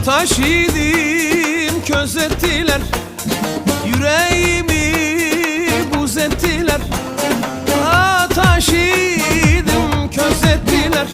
Ataş idim köz ettiler. Yüreğimi buz ettiler